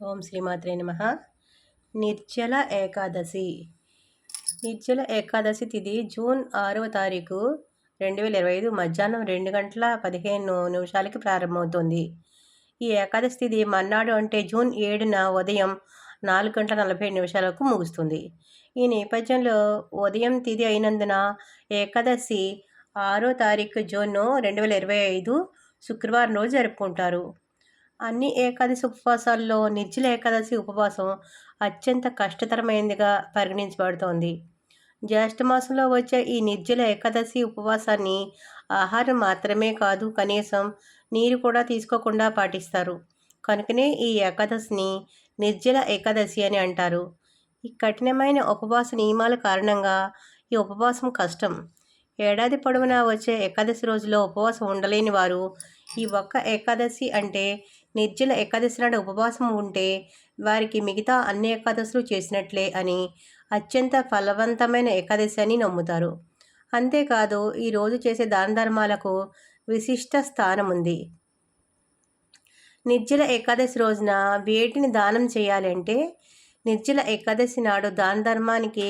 ఓం శ్రీమాత్రే నమ. నిర్జల ఏకాదశి. నిర్జల ఏకాదశి తిథి జూన్ ఆరవ తారీఖు రెండు వేల ఇరవై ఐదు మధ్యాహ్నం రెండు గంటల పదిహేను నిమిషాలకి ప్రారంభమవుతుంది. ఈ ఏకాదశి తిథి మన్నాడు అంటే జూన్ ఏడున ఉదయం నాలుగు గంటల నలభై నిమిషాలకు ముగుస్తుంది. ఈ నేపథ్యంలో ఉదయం తిథి అయినందున ఏకాదశి ఆరో తారీఖు జూన్ రెండు వేల ఇరవై ఐదు శుక్రవారం రోజు జరుపుకుంటారు. అన్ని ఏకాదశి ఉపవాసాల్లో నిర్జల ఏకాదశి ఉపవాసం అత్యంత కష్టతరమైనదిగా పరిగణించబడుతోంది. జ్యేష్ఠమాసంలో వచ్చే ఈ నిర్జల ఏకాదశి ఉపవాసాన్ని ఆహారం మాత్రమే కాదు కనీసం నీరు కూడా తీసుకోకుండా పాటిస్తారు. కనుకనే ఈ ఏకాదశిని నిర్జల ఏకాదశి అని అంటారు. ఈ కఠినమైన ఉపవాస నియమాల కారణంగా ఈ ఉపవాసం కష్టం. ఏడాది పొడవునా వచ్చే ఏకాదశి రోజులో ఉపవాసం ఉండలేని వారు ఈ ఒక్క ఏకాదశి అంటే నిర్జల ఏకాదశి నాడు ఉపవాసం ఉంటే వారికి మిగతా అన్ని ఏకాదశులు చేసినట్లే అని అత్యంత ఫలవంతమైన ఏకాదశి అని నమ్ముతారు. అంతేకాదు ఈరోజు చేసే దాన ధర్మాలకు విశిష్ట స్థానం ఉంది. నిర్జల ఏకాదశి రోజున వేటిని దానం చేయాలంటే నిర్జల ఏకాదశి నాడు దాన ధర్మానికి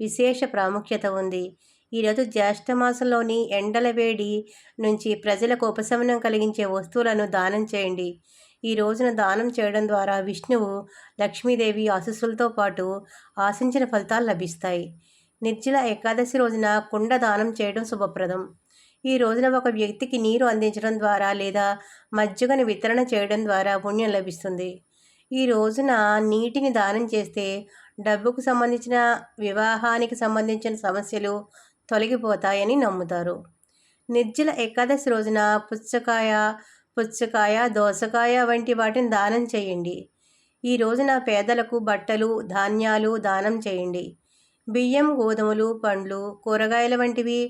విశేష ప్రాముఖ్యత ఉంది. ఈరోజు జ్యేష్ఠమాసంలోని ఎండల వేడి నుంచి ప్రజలకు ఉపశమనం కలిగించే వస్తువులను దానం చేయండి. ఈ రోజున దానం చేయడం ద్వారా విష్ణువు లక్ష్మీదేవి ఆశస్సులతో పాటు ఆశించిన ఫలితాలు లభిస్తాయి. నిర్జల ఏకాదశి రోజున కుండ దానం చేయడం శుభప్రదం. ఈ రోజున ఒక వ్యక్తికి నీరు అందించడం ద్వారా లేదా మజ్జిగను వితరణ చేయడం ద్వారా పుణ్యం లభిస్తుంది. ఈ రోజున నీటిని దానం చేస్తే డబ్బుకు సంబంధించిన వివాహానికి సంబంధించిన సమస్యలు తొలగిపోతాయని నమ్ముతారు. నిర్జల ఏకాదశి రోజున పుచ్చకాయ పుచ్చకాయ దోసకాయ వంటి వాటిని దానం చేయండి. ఈ రోజున పేదలకు బట్టలు ధాన్యాలు దానం చేయండి. బియ్యం గోధుమలు పండ్లు కూరగాయల వంటివి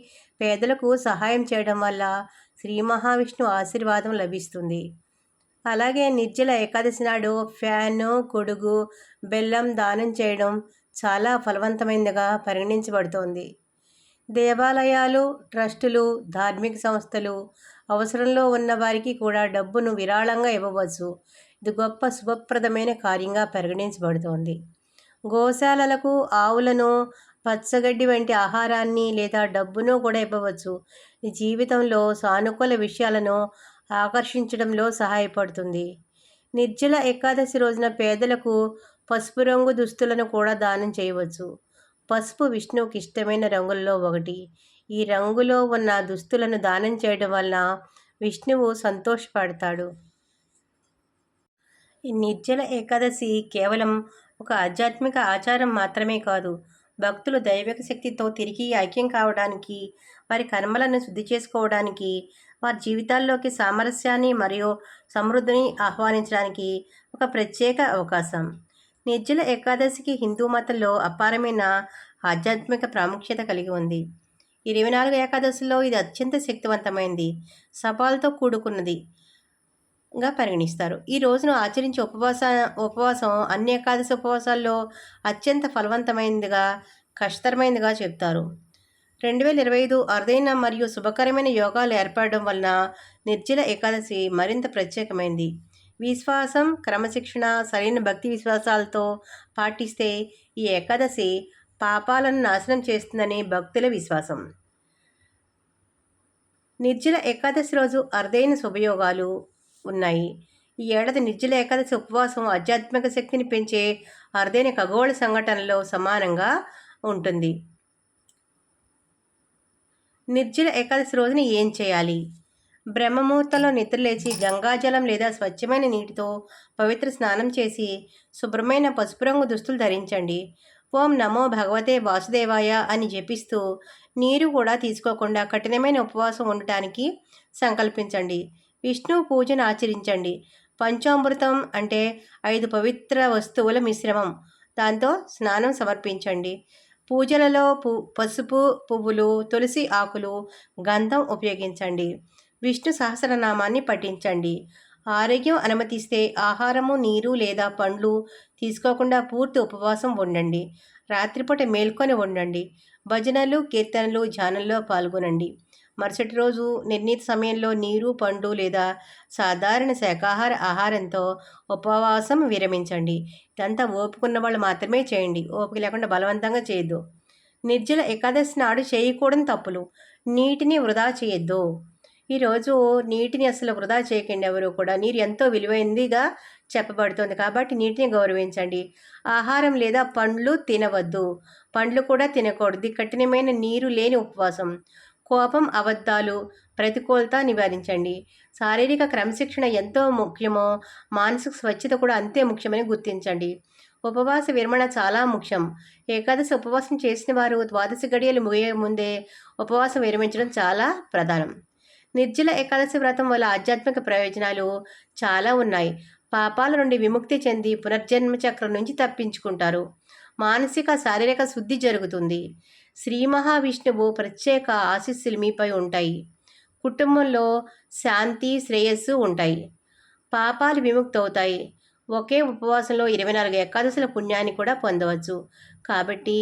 పేదలకు సహాయం చేయడం వల్ల శ్రీ మహావిష్ణు ఆశీర్వాదం లభిస్తుంది. అలాగే నిర్జల ఏకాదశి నాడు ఫ్యాన్ కొడుగు బెల్లం దానం చేయడం చాలా ఫలవంతమైనదిగా పరిగణించబడుతోంది. దేవాలయాలు ట్రస్టులు ధార్మిక సంస్థలు అవసరంలో ఉన్న వారికి కూడా డబ్బును విరాళంగా ఇవ్వవచ్చు. ఇది గొప్ప శుభప్రదమైన కార్యంగా పరిగణించబడుతోంది. గోశాలలకు ఆవులను పచ్చగడ్డి వంటి ఆహారాన్ని లేదా డబ్బును కూడా ఇవ్వవచ్చు. ఈ జీవితంలో సానుకూల విషయాలను ఆకర్షించడంలో సహాయపడుతుంది. నిర్జల ఏకాదశి రోజున పేదలకు పసుపు రంగు దుస్తులను కూడా దానం చేయవచ్చు. పసుపు విష్ణువుకి ఇష్టమైన రంగుల్లో ఒకటి. ఈ రంగులో ఉన్న దుస్తులను దానం చేయడం వలన విష్ణువు సంతోషపడతాడు. ఈ నిర్జల ఏకాదశి కేవలం ఒక ఆధ్యాత్మిక ఆచారం మాత్రమే కాదు. భక్తులు దైవిక శక్తితో తిరిగి ఐక్యం కావడానికి వారి కర్మలను శుద్ధి చేసుకోవడానికి వారి జీవితాల్లోకి సామరస్యాన్ని మరియు సమృద్ధిని ఆహ్వానించడానికి ఒక ప్రత్యేక అవకాశం. నిర్జల ఏకాదశికి హిందూ మతంలో అపారమైన ఆధ్యాత్మిక ప్రాముఖ్యత కలిగి ఉంది. ఇరవై నాలుగు ఏకాదశిలో ఇది అత్యంత శక్తివంతమైనది సవాల్తో కూడుకున్నది గా పరిగణిస్తారు. ఈ రోజును ఆచరించే ఉపవాస ఉపవాసం అన్ని ఏకాదశి ఉపవాసాల్లో అత్యంత ఫలవంతమైనదిగా కష్టతరమైనదిగా చెప్తారు. రెండు వేల ఇరవై ఐదు అరుదైన మరియు శుభకరమైన యోగాలు ఏర్పడడం వలన నిర్జల ఏకాదశి మరింత ప్రత్యేకమైంది. విశ్వాసం క్రమశిక్షణ సరైన భక్తి విశ్వాసాలతో పాటిస్తే ఈ ఏకాదశి పాపాలను నాశనం చేస్తుందని భక్తుల విశ్వాసం. నిర్జల ఏకాదశి రోజు అరుదైన శుభయోగాలు ఉన్నాయి. ఈ ఏడాది నిర్జల ఏకాదశి ఉపవాసం ఆధ్యాత్మిక శక్తిని పెంచే అరుదైన ఖగోళ సంఘటనలో సమానంగా ఉంటుంది. నిర్జల ఏకాదశి రోజున ఏం చేయాలి? బ్రహ్మముహూర్తంలో నిద్రలేచి గంగాజలం లేదా స్వచ్ఛమైన నీటితో పవిత్ర స్నానం చేసి శుభ్రమైన పసుపు రంగు దుస్తులు ధరించండి. ఓం నమో భగవతే వాసుదేవాయ అని జపిస్తూ నీరు కూడా తీసుకోకుండా కఠినమైన ఉపవాసం ఉండటానికి సంకల్పించండి. విష్ణు పూజను ఆచరించండి. పంచామృతం అంటే ఐదు పవిత్ర వస్తువుల మిశ్రమం. దాంతో స్నానం సమర్పించండి. పూజలలో పు పసుపు పువ్వులు తులసి ఆకులు గంధం ఉపయోగించండి. విష్ణు సహస్రనామాన్ని పఠించండి. ఆరోగ్యం అనుమతిస్తే ఆహారము నీరు లేదా పండ్లు తీసుకోకుండా పూర్తి ఉపవాసం ఉండండి. రాత్రిపూట మేల్కొని ఉండండి. భజనలు కీర్తనలు ధ్యానంలో పాల్గొనండి. మరుసటి రోజు నిర్ణీత సమయంలో నీరు పండు లేదా సాధారణ శాకాహార ఆహారంతో ఉపవాసం విరమించండి. ఇదంతా ఓపుకున్న వాళ్ళు మాత్రమే చేయండి. ఓపిక లేకుండా బలవంతంగా చేయొద్దు. నిర్జల ఏకాదశి నాడు చేయకూడని తప్పులు. నీటిని వృధా చేయొద్దు. ఈరోజు నీటిని అసలు వృధా చేయకండి ఎవరు కూడా. నీరు ఎంతో విలువైందిగా చెప్పబడుతుంది కాబట్టి నీటిని గౌరవించండి. ఆహారం లేదా పండ్లు తినవద్దు. పండ్లు కూడా తినకూడదు. కఠినమైన నీరు లేని ఉపవాసం. కోపం అబద్ధాలు ప్రతికూలత నివారించండి. శారీరక క్రమశిక్షణ ఎంతో ముఖ్యమో మానసిక స్వచ్ఛత కూడా అంతే ముఖ్యమని గుర్తించండి. ఉపవాస విరమణ చాలా ముఖ్యం. ఏకాదశి ఉపవాసం చేసిన వారు ద్వాదశి గడియలు ముగియే ముందే ఉపవాసం విరమించడం చాలా ప్రధానం. నిర్జల ఏకాదశి వ్రతం వల్ల ఆధ్యాత్మిక ప్రయోజనాలు చాలా ఉన్నాయి. పాపాల నుండి విముక్తి చెంది పునర్జన్మ చక్రం నుంచి తప్పించుకుంటారు. మానసిక శారీరక శుద్ధి జరుగుతుంది. శ్రీ మహావిష్ణువు ప్రత్యేక ఆశీస్సులు మీపై ఉంటాయి. కుటుంబంలో శాంతి శ్రేయస్సు ఉంటాయి. పాపాలు విముక్తి అవుతాయి ఒకే ఉపవాసంలో ఇరవై నాలుగు ఏకాదశుల పుణ్యాన్ని కూడా పొందవచ్చు. కాబట్టి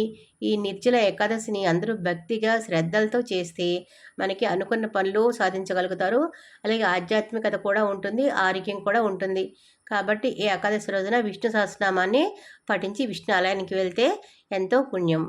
ఈ నిర్జల ఏకాదశిని అందరూ భక్తిగా శ్రద్ధలతో చేస్తే మనకి అనుకున్న పనులు సాధించగలుగుతారు. అలాగే ఆధ్యాత్మికత కూడా ఉంటుంది ఆరోగ్యం కూడా ఉంటుంది. కాబట్టి ఈ ఏకాదశి రోజున విష్ణు సహస్రనామాన్ని పఠించి విష్ణు ఆలయానికి వెళ్తే ఎంతో పుణ్యం.